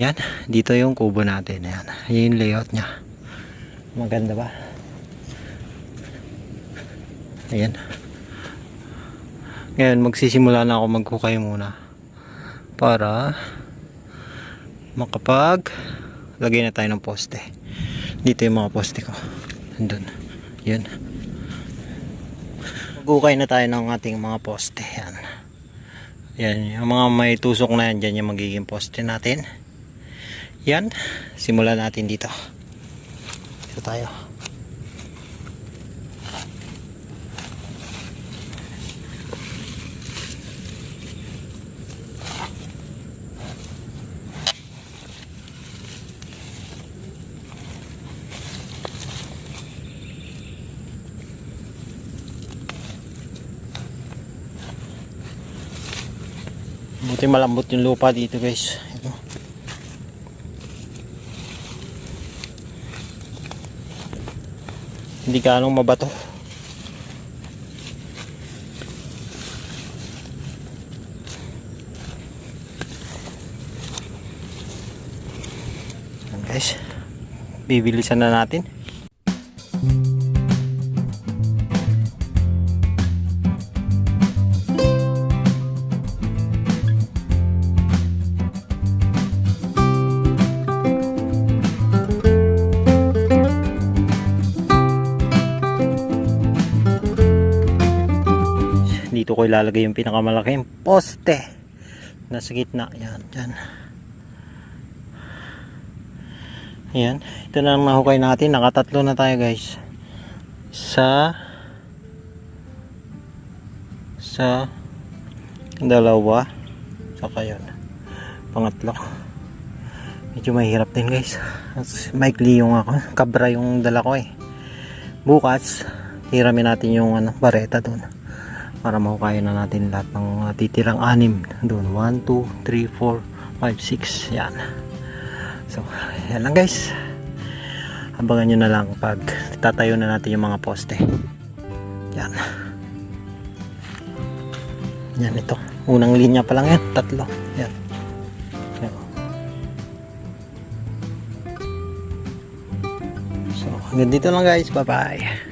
Yan, dito yung kubo natin. Yan, yung layout niya. Maganda ba? Ayan. Ngayon, magsisimula na ako maghukay muna. Para makapag lagay na tayo ng poste. Dito yung mga poste ko. Andun. Yan. Maghukay na tayo ng ating mga poste. Yan. Yan. Yung mga may tusok na yan, dyan yung magiging poste natin. Yan. Simulan natin dito. Dito tayo. Buti malambot yung lupa dito guys. Ito. Hindi ganong mabato. Guys. Bibilisan na natin. Dito ko ilalagay yung pinakamalaking poste. Nasa gitna. Yan, dyan. Ayan. Ito na ang nahukay natin. Nakatatlo na tayo guys. Sa sa dalawa saka yun pangatlo medyo mahirap din guys maikli yung ako kabra yung dala ko eh bukas hiramin natin yung ano, bareta doon para mahukayan na natin lahat ng mga titirang anim. Doon 1, 2, 3, 4, 5, 6 yan. So yan lang guys. Abangan nyo na lang pag tatayo na natin yung mga poste. Yan. Yan ito. Unang linya pa lang yan. Tatlo. Yan. Hanggang dito lang guys. Bye bye